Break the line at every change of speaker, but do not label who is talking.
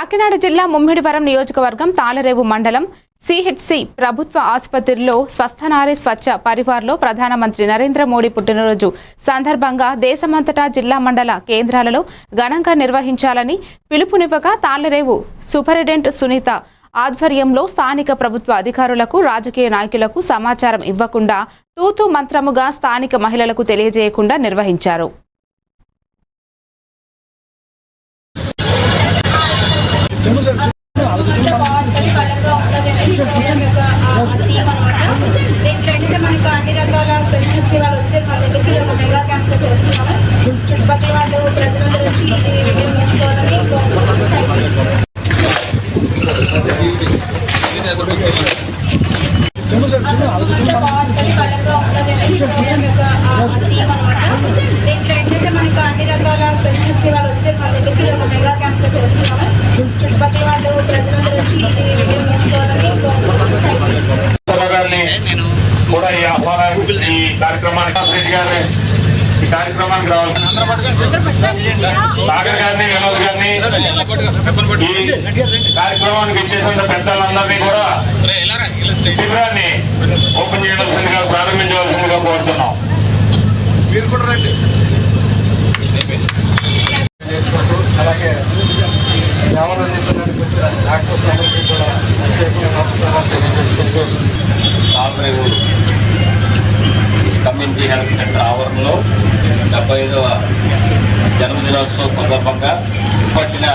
కాకినాడ జిల్లా ముమ్మిడివరం నియోజకవర్గం తాళరేవు మండలం సిహెచ్సి ప్రభుత్వ ఆసుపత్రిలో స్వస్థనారే స్వచ్ఛ పరివార్లో ప్రధానమంత్రి నరేంద్ర మోడీ పుట్టినరోజు సందర్భంగా దేశమంతటా జిల్లా మండల కేంద్రాలలో ఘనంగా నిర్వహించాలని పిలుపునివ్వగా తాళ్ళరేవు సూపరింటెండెంట్ సునీత ఆధ్వర్యంలో స్థానిక ప్రభుత్వ అధికారులకు రాజకీయ నాయకులకు సమాచారం ఇవ్వకుండా తూతూ మంత్రముగా స్థానిక మహిళలకు తెలియజేయకుండా నిర్వహించారు.
మనకు అన్ని రకాల స్పెషలిస్ట్ వాళ్ళు వచ్చారు మన దగ్గరికి ఒక మెగా క్యాంప్ చేస్తున్నాము చుట్టుపక్కల వాళ్ళు ప్రజలందరూ వచ్చి ఇది వినియోగించుకోవాలని కోరుకుంటున్నాము
కార్యక్రమానికి రెడ్డి గారిని ఈ కార్యక్రమానికి రావాలి సాగర్ గారిని వినోద్ గారిని ఈ కార్యక్రమానికి ఇచ్చేసిన పెద్దలందరినీ కూడా శిబిరాన్ని ఓపెన్ చేయవలసిందిగా ప్రారంభించవలసిందిగా కోరుతున్నాం.
మీరు కూడా రండి. చేసుకుంటూ అలాగే సేవలు అందించడానికి వచ్చిన డాక్టర్స్ కూడా ప్రత్యేకంగా నమస్కారాలు తెలియజేసుకుంటూ
కామరేవు హెల్త్ సెంటర్ ఆవరణలో డెబ్బై ఐదవ జన్మదినోత్సవం సందర్భంగా పట్టిన